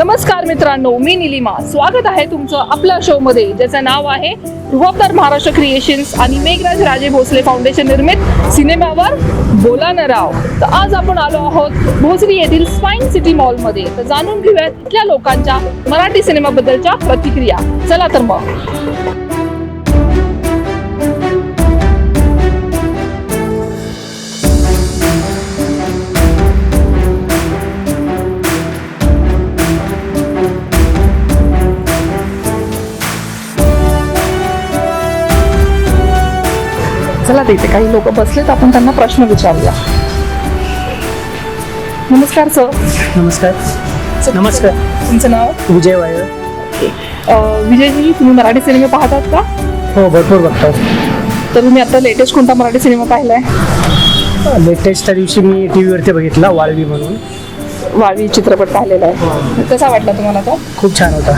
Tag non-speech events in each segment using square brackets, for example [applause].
नमस्कार मित्रांनो मी निलिमा. स्वागत आहे तुमचं आपल्या शो मध्ये ज्याचं नाव आहे रुबाबदार महाराष्ट्र क्रिएशन्स आणि मेघराज राजे भोसले फाउंडेशन निर्मित सिनेमावर बोला न राव. तर आज आपण आलो आहोत भोसरी येथील स्पाईन सिटी मॉलमध्ये तर जाणून घेऊयात इथल्या लोकांच्या मराठी सिनेमाबद्दलच्या प्रतिक्रिया. चला तर मग. तर इथे काही लोक बसलेत आपण त्यांना प्रश्न विचारूया. नमस्कार सर नमस्कार. नमस्कार. तुमचं नाव? विजय वायर अं, विजयजी तुम्ही मराठी सिनेमे पाहतात का? हो भरपूर बघतो तर तुम्ही आता लेटेस्ट कोणता मराठी सिनेमा पाहिलाय? लेटेस्टच्या दिवशी मी टी व्हीवरती बघितला वाळवी म्हणून. वाळवी चित्रपट पाहिलेला आहे. कसा वाटला तुम्हाला तो? खूप छान होता.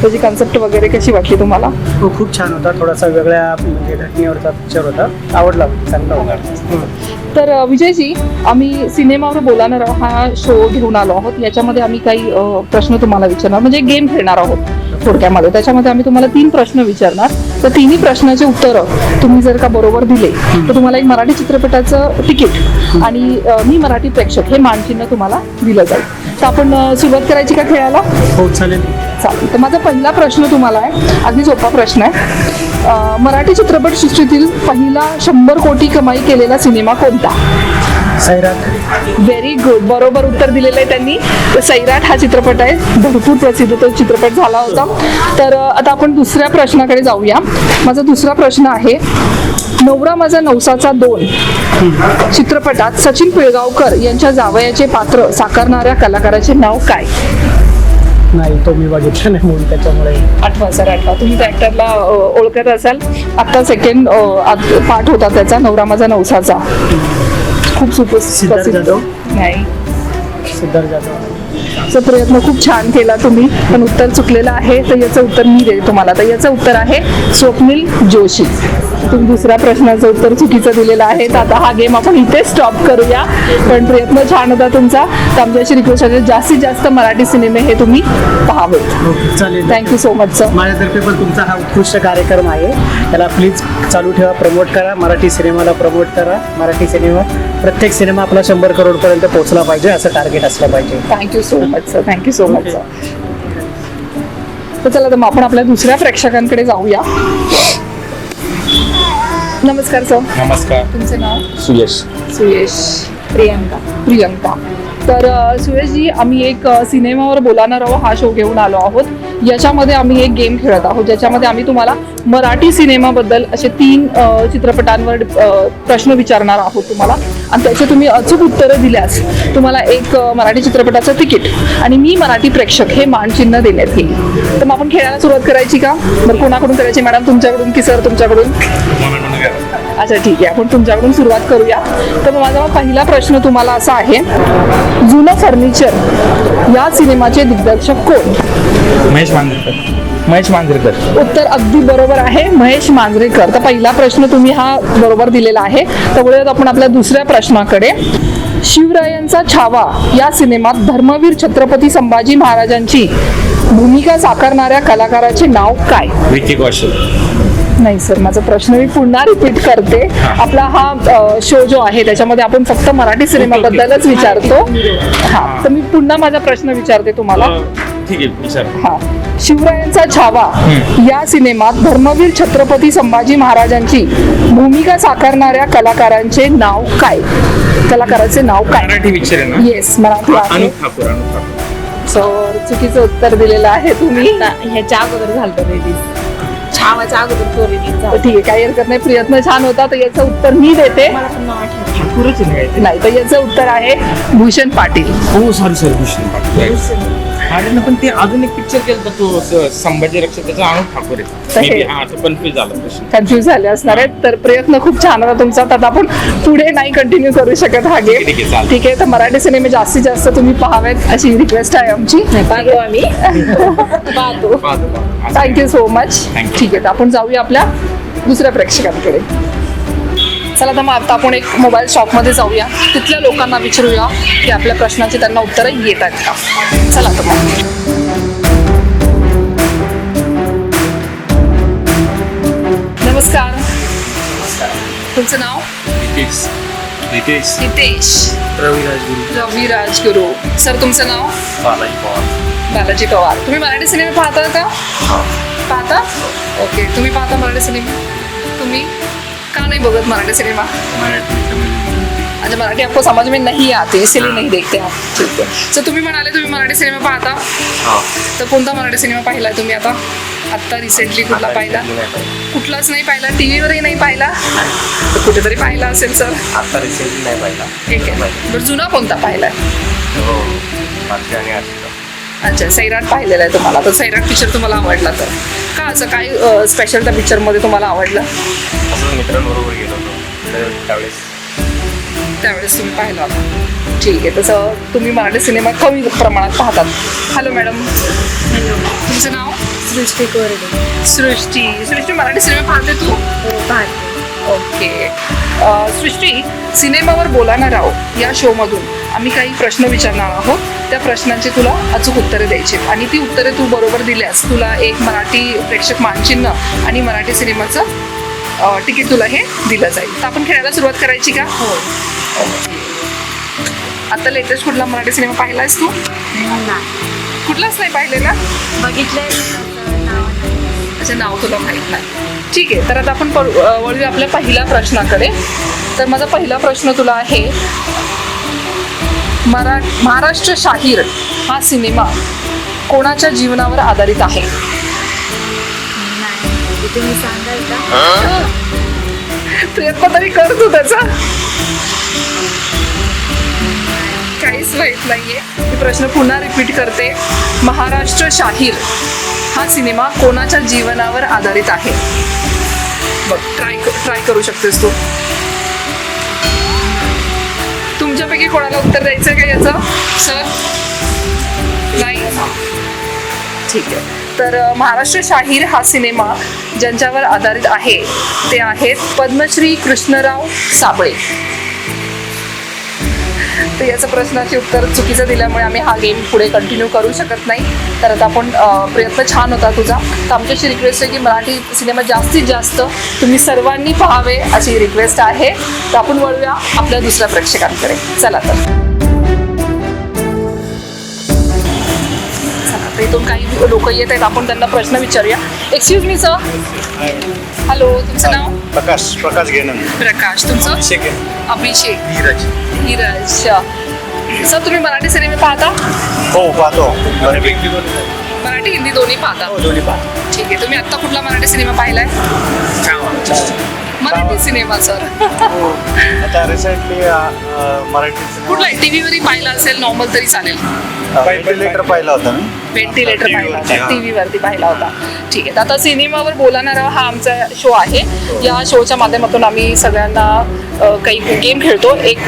त्याची कन्सेप्ट वगैरे कशी वाटली तुम्हाला? तो खूप छान होता. थोडासा वेगळ्या म्हणजे घटनेवरचा पिक्चर होता. आवडला चांगला होता. हं. तर विजयजी आम्ही सिनेमावर बोलाणार हा शो घेऊन आलो आहोत. याच्यामध्ये आम्ही काही प्रश्न तुम्हाला विचारणार म्हणजे गेम खेळणार आहोत थोडक्यामध्ये. त्याच्यामध्ये आम्ही तुम्हाला तीन प्रश्न विचारणार. तर तिन्ही प्रश्नाचे उत्तरं तुम्ही जर का बरोबर दिले तर तुम्हाला एक मराठी चित्रपटाचं तिकीट आणि मी मराठी प्रेक्षक हे मानचिन्ह तुम्हाला दिलं जाईल. तर आपण सुरुवात करायची का खेळायला? हो चालेल. चालेल. तर माझा पहिला प्रश्न तुम्हाला आहे. अगदी सोपा प्रश्न आहे. मराठी चित्रपट सृष्टीतील पहिला शंभर कोटी कमाई केलेला सिनेमा कोणता? सैराट. व्हेरी गुड बरोबर उत्तर दिलेलं आहे त्यांनी. तर सैराट हा चित्रपट आहे. भरपूर प्रसिद्ध तो चित्रपट झाला होता. तर आता आपण दुसऱ्या प्रश्नाकडे जाऊया. माझा दुसरा प्रश्न आहे. नवरा माझा नवसाचा दोन. चित्रपटात सचिन पिळगावकर यांच्या जावयाचे पात्र साकारणाऱ्या कलाकाराचे नाव काय? नाही तो मी बघितला नाही म्हणून त्याच्यामुळे. आठवा सर आठवा. तुम्ही त्या ऍक्टरला ओळखत असाल. आता सेकंड पार्ट होता त्याचा नवरा माझा नवसाचा. खूप सुपर सिद्धार्थ प्रसिद्ध जाधव? नाही. सिद्धार्थ जाधव. प्रयत्न खूप छान केला तुम्ही पण उत्तर चुकलेलं आहे तर याचं उत्तर मी देते तुम्हाला. तर याचं उत्तर आहे स्वप्नील जोशी. तुम्ही दुसऱ्या प्रश्नाचं उत्तर चुकीचं दिलेलं आहे. तर आता हा गेम आपण इथे स्टॉप करूया. पण प्रयत्न छान होता तुमचा. तर आमची अशी रिक्वेस्ट आहे जास्तीत जास्त मराठी सिनेमे हे तुम्ही पाहावेत. ओके चालेल. Thank you so much sir माझ्यातर्फे पण तुमचा हा उत्कृष्ट कार्यक्रम आहे. त्याला प्लीज चालू ठेवा प्रमोट करा. मराठी सिनेमाला प्रमोट करा. मराठी सिनेमा प्रत्येक सिनेमा आपला शंभर करोडपर्यंत पोहोचला पाहिजे असं टार्गेट असलं पाहिजे. Thank you so much sir thank you so much sir तर चला तर मग आपण आपल्या दुसऱ्या प्रेक्षकांकडे जाऊया. नमस्कार सर. नमस्कार. तुमचे नाव? सुयश. सुयश. प्रियंका. प्रियंका. तर अ, सुयशजी आम्ही एक अ, सिनेमावर बोलाणार आहोत हा शो घेऊन आलो आहोत. याच्यामध्ये आम्ही एक गेम खेळत आहोत ज्याच्यामध्ये आम्ही तुम्हाला मराठी सिनेमाबद्दल असे तीन अ, चित्रपटांवर अ, प्रश्न विचारणार आहोत तुम्हाला. आणि त्याचे तुम्ही अचूक उत्तरं दिल्यास तुम्हाला एक मराठी चित्रपटाचं तिकीट. आणि मी मराठी प्रेक्षक हे मानचिन्ह देण्यात येईल. तर मग आपण खेळायला सुरुवात करायची का? बरं कोणाकडून करायची? मॅडम तुमच्याकडून की सर तुमच्याकडून? अच्छा ठीक आहे. आपण तुमच्याकडून सुरुवात करूया. तर मग माझा पहिला प्रश्न तुम्हाला असा आहे जुनं फर्निचर या सिनेमाचे दिग्दर्शक कोण? महेश मांजरेकर. महेश मांजरेकर. उत्तर अगदी बरोबर आहे महेश मांजरेकर. तर पहिला प्रश्न तुम्ही हा बरोबर दिलेला आहे. तर वळूयात आपण आपल्या दुसऱ्या प्रश्नाकडे. शिवरायांचा छावा या सिनेमात धर्मवीर छत्रपती संभाजी महाराजांची भूमिका साकारणाऱ्या कलाकाराचे नाव काय? विकी कौशल. नाही सर माझा प्रश्न मी पुन्हा रिपीट करते. आपला हा शो जो आहे त्याच्यामध्ये आपण फक्त मराठी सिनेमाबद्दलच विचारतो. हा तर मी पुन्हा माझा प्रश्न विचारते तुम्हाला. ठीक आहे विचार. हा. शिवरायांचा छावा. या सिनेमात धर्मवीर छत्रपती संभाजी महाराजांची भूमिका साकारणाऱ्या कलाकारांचे नाव काय? कलाकाराचे नाव काय? मराठी पिक्चर आहे ना? येस मराठी आहे अनुप ठाकूर अनुप ठाकूर. सर चुकीचं उत्तर दिलेलं आहे तुम्ही. ह्याच्या अगोदर झालं रिलीज छावाच्या अगोदर तो झाला. ठीक आहे काही हरकत नाही. प्रयत्न छान होता तर याचं उत्तर मी देते. मला पण नाव आठवत ठाकूरच आहे ना काहीतरी? नाही तर याचं उत्तर आहे भूषण पाटील. हो सॉरी सॉरी भूषण पाटील. ना पण ते अजून एक पिक्चर केलं होतं तो संभाजी रक्षक त्याचा अनुप ठाकूर आहे. हे- हा तो कन्फ्युज झाला कन्फ्युज झाले असणार आहेत तर प्रयत्न खूप छान होता तुमचा. तर आता आपण पुढे नाही कंटिन्यू करू शकत हा ठीक आहे, गेम ठीक आहे, तर मराठी सिनेमे जास्तीत जास्त तुम्ही पाहावेत अशी रिक्वेस्ट आहे आमची. पाहतो आम्ही. [laughs] पाहतो. Thank you so much. ठीक आहे तर आपण जाऊया आपल्या दुसऱ्या प्रेक्षकांकडे. चला तर मग आता आपण एक मोबाईल शॉपमध्ये जाऊया. तिथल्या लोकांना विचारूया की आपल्या प्रश्नाची त्यांना उत्तरं येत आहेत का? चला तर मग. नमस्कार. तुमचं नाव? हितेश रवी राजगुरू. सर तुमचं नाव? बालाजी पवार. बालाजी पवार. तुम्ही मराठी सिनेमे पाहता का? पाहता? हो. ओके. तुम्ही पाहता मराठी सिनेमे? तुम्ही? का नहीं बघत मराठी सिनेमा? अच्छा मराठी आपको समझ में नहीं आती इसीलिए नहीं देखते आप ठीक आहे. तुम्ही म्हणाले तुम्ही मराठी सिनेमा पाहता? तर कोणता मराठी सिनेमा पाहिलाय तुम्ही आता? आत्ता रिसेंटली कुठला पाहिला? कुठलाच नाही पाहिला? टी व्हीवरही नाही पाहिला? तर कुठेतरी पाहिला असेल सर आता रिसेंटली नाही पाहिला. ठीक आहे. बरं जुना कोणता पाहिलाय? हो. आणि आशिका अच्छा सैराट पाहिलेला आहे तुम्हाला. तर सैराट पिक्चर तुम्हाला आवडला तर. का असं काय स्पेशल त्या पिक्चरमध्ये तुम्हाला आवडलं? असं मित्रांबरोबर गेलो होतो. तर त्यावेळेस. त्यावेळेस तुम्ही पाहिला होता. ठीक आहे तसं तुम्ही मराठी सिनेमा कमी प्रमाणात पाहतात. हॅलो मॅडम तुमचं नाव? सृष्टी कोरडे. सृष्टी. सृष्टी मराठी सिनेमा पाहते तू? हो पाहते. ओके सृष्टी सिनेमावर बोलाणार आहोत या शोमधून आम्ही काही प्रश्न विचारणार आहोत. त्या प्रश्नांची तुला अचूक उत्तरे द्यायची. आणि ती उत्तरे तू बरोबर दिल्यास तुला एक मराठी प्रेक्षक मानचिन्ह आणि मराठी सिनेमाचं तिकीट तुला हे दिलं जाईल. तर आपण खेळायला सुरुवात करायची का? हो. आता लेटेस्ट कुठला मराठी सिनेमा पाहिलायस तू? कुठलाच नाही पाहिलेला? बघितलंय पण नाव नाही. त्याचं नाव तुला माहीत नाही. ठीक आहे तर आता आपण वळूया आपल्या पहिल्या प्रश्नाकडे. तर माझा पहिला प्रश्न तुला आहे मरा महाराष्ट्र शाहीर हा सिनेमा कोणाच्या जीवनावर आधारित आहे? तुम्ही सांगाल का? प्रयत्न तरी कर तू त्याचा. काहीच माहीत नाहीये. मी प्रश्न पुन्हा रिपीट करते. महाराष्ट्र शाहीर हा सिनेमा कोणाच्या जीवनावर आधारित आहे? बघ ट्राय ट्राय करू शकतेस तू. तुमच्यापैकी कोणाला उत्तर द्यायचं का याचं? सर? नाही? ठीक आहे. तर महाराष्ट्र शाहीर हा सिनेमा ज्यांच्यावर आधारित आहे ते आहेत पद्मश्री कृष्णराव साबळे. तर याचं प्रश्नाचे उत्तर चुकीचं दिल्यामुळे आम्ही हा गेम पुढे कंटिन्यू करू शकत नाही. तर आता आपण प्रयत्न छान होता तुझा. तर आमच्याशी रिक्वेस्ट आहे की मराठी सिनेमा जास्तीत जास्त तुम्ही सर्वांनी पाहावे अशी रिक्वेस्ट आहे. तर आपण वळूया आपल्या दुसऱ्या प्रेक्षकांकडे. चला तर. इथून काही लोक येत आहेत. आपण त्यांना प्रश्न विचारूया. एक्सक्यूज मी सर हॅलो तुमचं नाव? प्रकाश प्रकाश घेणं प्रकाश तुमचं? सेकंड अभिषेक. धीरज. धीरज सर तुम्ही मराठी सिनेमे पाहता? हो पाहतो. बऱ्यापैकी मराठी हिंदी दोन्ही पाहता. हो, दोन्ही पाहतो. ठीक आहे तुम्ही आत्ता कुठला मराठी सिनेमा पाहिलाय? मराठी सिनेमा सर. आता रिसेंटली मराठी कुठला टी व्हीवरही पाहिला असेल नॉर्मल तरी चालेल. व्हेंटिलेटर पाहिला होता मी व्हेंटिलेटर पाहिला वरती, होता हा. टी व्हीवरती पाहिला होता. ठीक आहे तर आता सिनेमावर बोलणारा हा आमचा शो आहे. या शोच्या माध्यमातून आम्ही सगळ्यांना काही गेम खेळतो. एक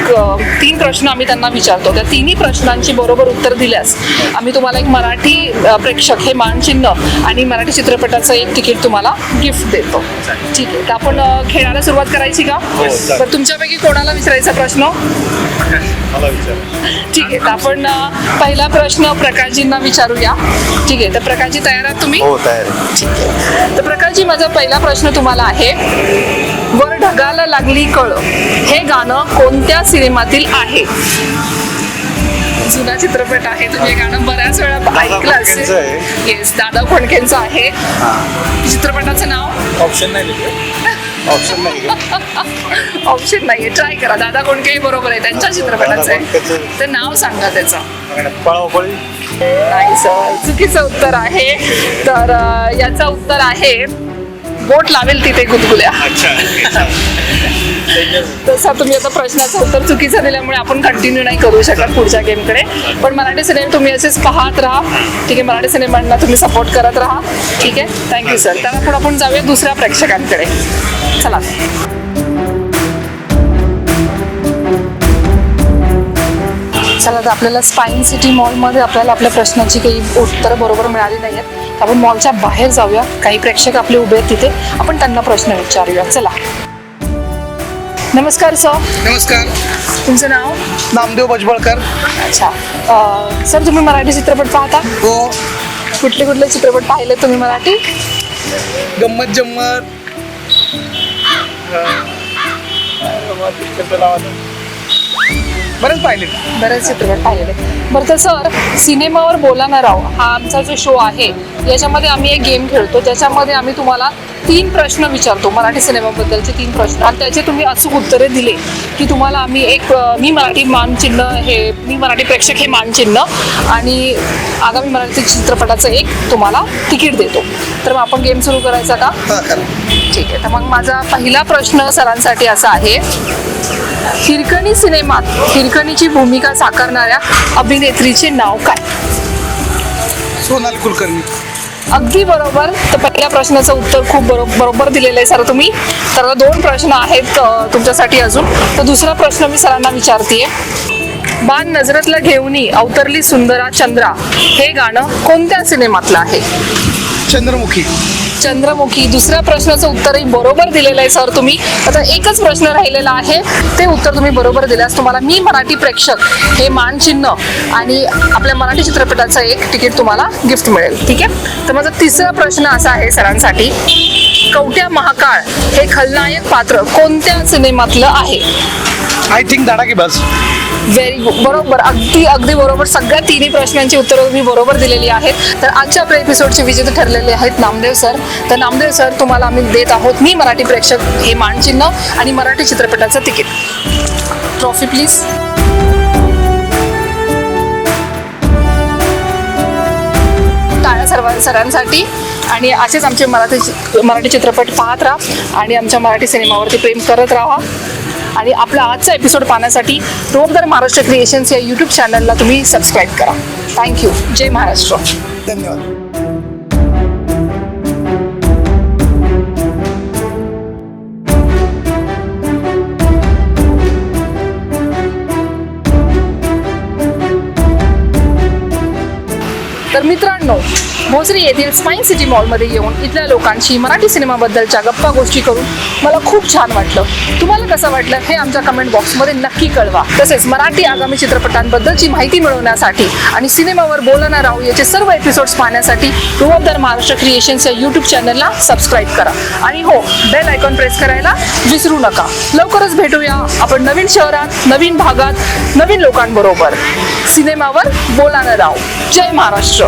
तीन प्रश्न आम्ही त्यांना विचारतो. त्या तिन्ही प्रश्नांची बरोबर उत्तर दिल्यास आम्ही तुम्हाला एक मराठी प्रेक्षक हे मानचिन्ह आणि मराठी चित्रपटाचं एक तिकीट तुम्हाला गिफ्ट देतो. ठीक आहे. तर आपण खेळायला सुरुवात करायची का? चालेल. तर तुमच्यापैकी कोणाला विचारायचा प्रश्न? ठीक आहे. तर आपण पहिला प्रश्न प्रकाशजींना विचारूया. ठीक आहे. तर प्रकाशजी तयार आहात तुम्ही? हो तयार. ठीक आहे. तर प्रकाशजी माझा पहिला प्रश्न तुम्हाला आहे वर ढगाला लागली कळ हे गाणं कोणत्या सिनेमातील आहे? जुना चित्रपट आहे तुम्ही हे गाणं बऱ्याच वेळा ऐकलं असेल. आहे. येस दादा खोडकेंचं आहे. हां. चित्रपटाचं नाव? ऑप्शन नाही ऑप्शन नाही? ऑप्शन नाहीये. ट्राय करा. दादा कोणकेही बरोबर आहे. त्यांच्या चित्रपटाचं आहे. तर नाव सांगा त्याचं. पळापळी नाही सर चुकीचं उत्तर आहे. तर याचं उत्तर आहे बोट लावेल तिथे गुदगुल्या. तसा तुम्ही आता प्रश्नाचं उत्तर चुकीचं दिल्यामुळे आपण कंटिन्यू नाही करू शकत पुढच्या गेमकडे पण मराठी सिनेमे तुम्ही असेच पाहत राहा. ठीक आहे मराठी सिनेमांना तुम्ही सपोर्ट करत राहा. ठीक आहे थँक्यू सर आपण आपण जाऊया दुसऱ्या प्रेक्षकांकडे. चला. चला तर आपल्याला स्पाईन सिटी मॉलमध्ये आपल्याला आपल्या प्रश्नाची काही उत्तरं बरोबर मिळाली नाही आहेत आपण मॉलच्या बाहेर जाऊया. काही प्रेक्षक आपले उभे आहेत तिथे. आपण त्यांना प्रश्न विचारूया. चला. नमस्कार सर नमस्कार. तुमचं नाव? नामदेव भजबळकर अच्छा. अं, सर तुम्ही मराठी चित्रपट पाहता? हो. कुठले कुठले चित्रपट पाहिले तुम्ही मराठी? गंमत जम्मत बरेच पाहिले. बरेच चित्रपट पाहिलेले. बरं तर सर सिनेमावर बोलाना राव हा आमचा जो शो आहे याच्यामध्ये आम्ही एक गेम खेळतो. ज्याच्यामध्ये आम्ही तुम्हाला तीन प्रश्न विचारतो मराठी सिनेमाबद्दलचे तीन प्रश्न. आणि त्याचे तुम्ही अचूक उत्तरे दिले की तुम्हाला आम्ही एक मी मराठी मानचिन्ह हे मी मराठी प्रेक्षक हे मानचिन्ह आणि आगामी मराठी चित्रपटाचं एक तुम्हाला तिकीट देतो. तर मग आपण गेम सुरू करायचा का? ठीक आहे. तर मग माझा पहिला प्रश्न सरांसाठी असा आहे. हिरकणी सिनेमात हिरकणीची भूमिका साकारणाऱ्या अभिनेत्रीचे नाव काय? सोनाल कुलकर्णी. अगदी बरोबर. तर पहिल्या प्रश्नाचं उत्तर खूप बरो बरोबर दिलेलं आहे सर तुम्ही. तर दोन प्रश्न आहेत अ, तुमच्यासाठी अजून. तर दुसरा प्रश्न मी सरांना विचारतीये. बाण नजरतला घेऊनी अवतरली सुंदरा चंद्रा हे गाणं कोणत्या सिनेमातलं आहे? चंद्रमुखी. चंद्रमुखी दुसऱ्या प्रश्नाचं उत्तरही बरोबर दिलेलं आहे सर तुम्ही. आता एकच प्रश्न राहिलेला आहे ते उत्तर तुम्ही बरोबर दिल्यास तुम्हाला मी मराठी प्रेक्षक हे मानचिन्ह आणि आपल्या मराठी चित्रपटाचं एक तिकीट तुम्हाला गिफ्ट मिळेल ठीक आहे? तर माझा तिसरा प्रश्न असा आहे सरांसाठी. कवट्या महाकाळ हे खलनायक पात्र कोणत्या सिनेमातलं आहे? आय थिंक दाडा की बस. व्हेरी गुड बरोबर. अगदी अगदी बरोबर. सगळ्या तिन्ही प्रश्नांची उत्तरं तुम्ही बरोबर दिलेली आहेत. तर आजच्या आपल्या एपिसोडचे विजेते ठरलेले आहेत नामदेव सर. तर नामदेव सर तुम्हाला आम्ही देत आहोत मी मराठी प्रेक्षक हे मानचिन्ह आणि मराठी चित्रपटाचं तिकीट. ट्रॉफी प्लीज टाळ्या सर्व सरांसाठी. आणि असेच आमचे मराठी चि- मराठी चित्रपट पाहत राहा आणि आमच्या मराठी सिनेमावरती प्रेम करत राहा. आणि आपला आजचा एपिसोड पाहण्यासाठी रोबदार महाराष्ट्र क्रिएशन्स या यूट्यूब चॅनलला तुम्ही सबस्क्राईब करा. Thank you Jai Maharashtra. धन्यवाद. भोसरी येथील स्पाईन सिटी मॉलमध्ये येऊन इथल्या लोकांशी मराठी सिनेमाबद्दलच्या गप्पा गोष्टी करून मला खूप छान वाटलं. तुम्हाला कसं वाटलं हे आमच्या कमेंट बॉक्समध्ये नक्की कळवा. तसेच मराठी आगामी चित्रपटांबद्दलची माहिती मिळवण्यासाठी आणि सिनेमावर बोलणार राहू याचे सर्व एपिसोड्स पाहण्यासाठी रुवाबदार महाराष्ट्र क्रिएशन्स या यूट्यूब चॅनलला सबस्क्राईब करा. आणि हो बेल आयकॉन प्रेस करायला विसरू नका. लवकरच भेटूया आपण नवीन शहरात नवीन भागात नवीन लोकांबरोबर. सिनेमावर बोलानं राव जय महाराष्ट्र.